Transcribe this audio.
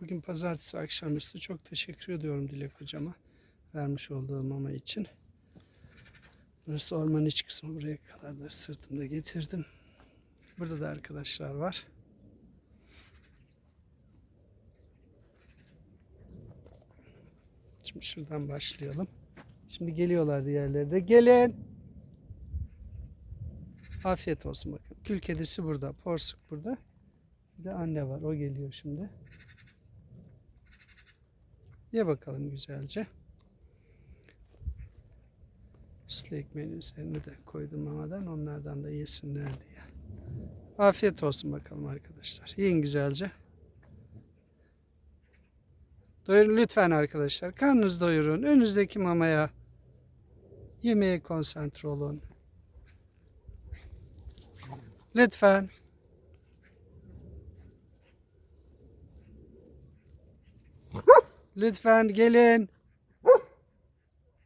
Bugün pazartesi akşamüstü çok teşekkür ediyorum Dilek hocama vermiş olduğu mama için. Burası ormanın iç kısmı buraya kadar da sırtımda getirdim. Burada da arkadaşlar var. Şimdi şuradan başlayalım. Şimdi geliyorlar diğerleri de. Gelin. Afiyet olsun bakın. Kül kedisi burada. Porsuk burada. Bir de anne var. O geliyor şimdi. Ye bakalım güzelce. Süslü ekmeğin üzerine de koydum mamadan. Onlardan da yesinler diye. Afiyet olsun bakalım arkadaşlar. Yiyin güzelce. Doyurun lütfen arkadaşlar. Karnınızı doyurun. Önünüzdeki mamaya yemeğe konsantre olun. Lütfen. Lütfen gelin.